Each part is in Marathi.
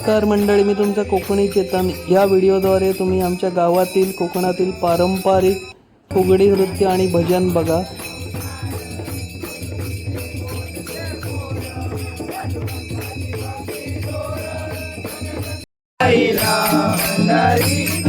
नमस्कार मंडळी मी तुमचा कोकणी चेतन. या व्हिडिओद्वारे तुम्ही आमच्या गावातील कोकणातील पारंपरिक फुगडी नृत्य आणि भजन बघा. मंडळी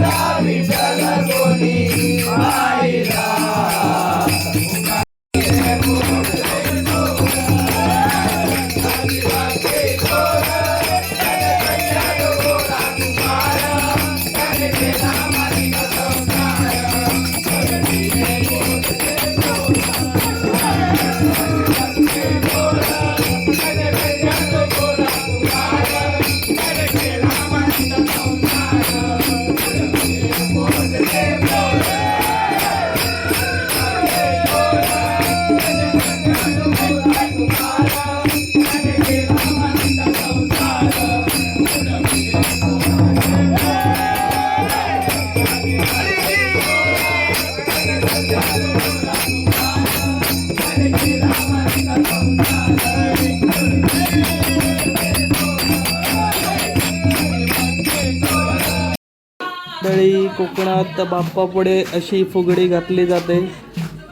कोकणात बाप्पापुढे अशी फुगडी घातली जाते.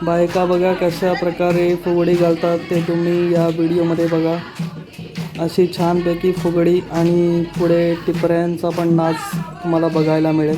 बायका बघा कशा प्रकारे फुगडी घालतात ते तुम्ही या व्हिडिओमध्ये बघा. अशी छानपैकी फुगडी आणि पुढे टिपऱ्यांचा पण नाच तुम्हाला बघायला मिळेल.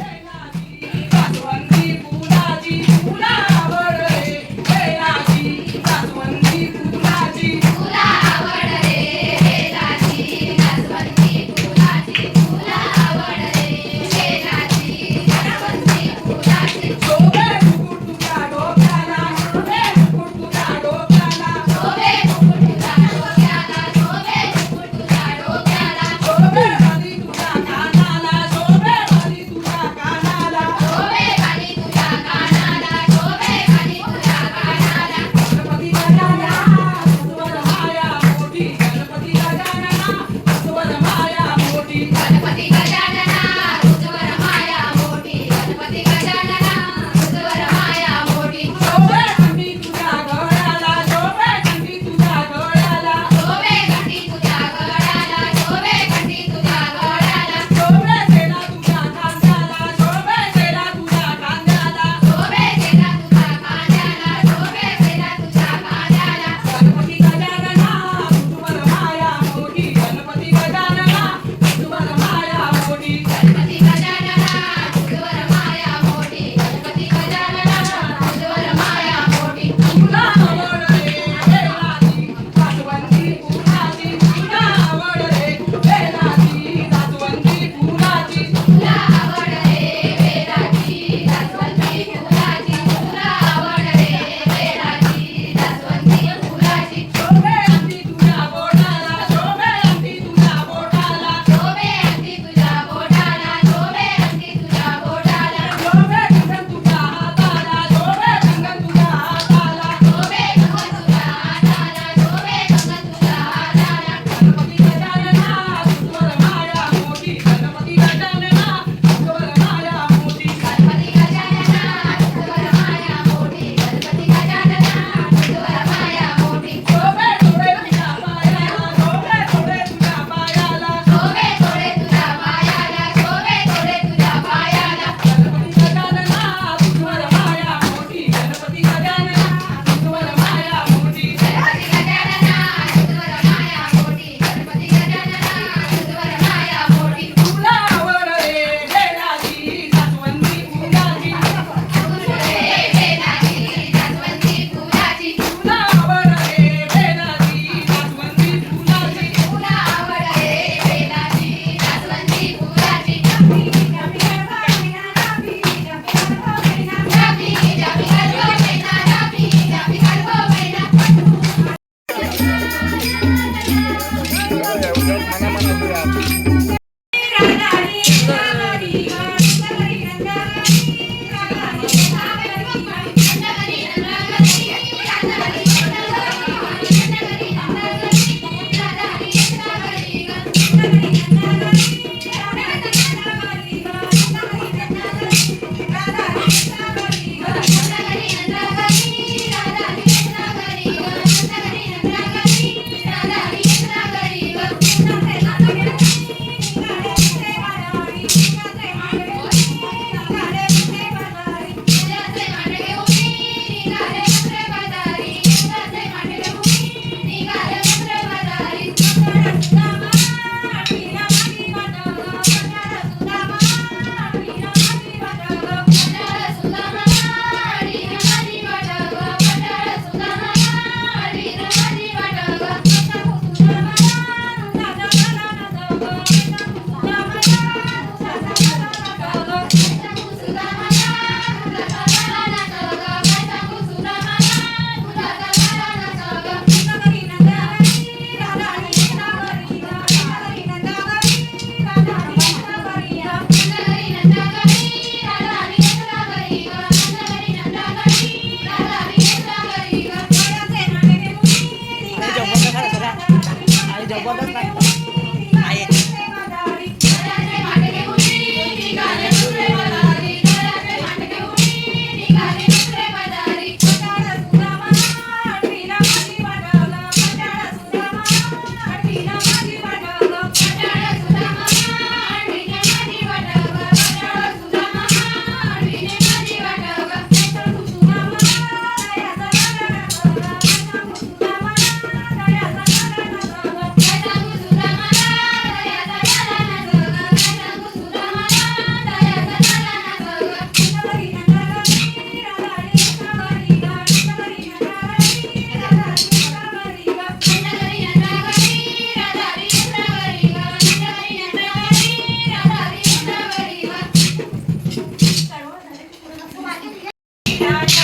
Yeah.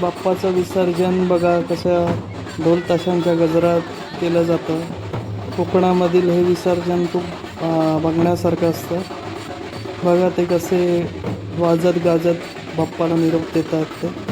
बाप्पाचं विसर्जन बघा कसं ढोल ताशांच्या गजरात केलं जातं. कोकणामधील हे विसर्जन खूप बघण्यासारखं असतं. बघा ते कसे वाजत गाजत बाप्पाला निरोप देतात. ते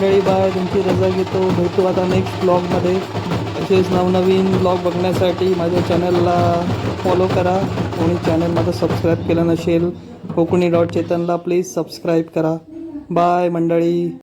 मंडळी बाय. तुमची रजा घेतो. भेटू आता नेक्स्ट ब्लॉगमध्ये तसेच नवनवीन ब्लॉग बघण्यासाठी माझ्या चॅनलला फॉलो करा कोणी चॅनल माझं सबस्क्राईब केलं नसेल कोकणी डॉट चेतनला प्लीज सबस्क्राईब करा. बाय मंडळी.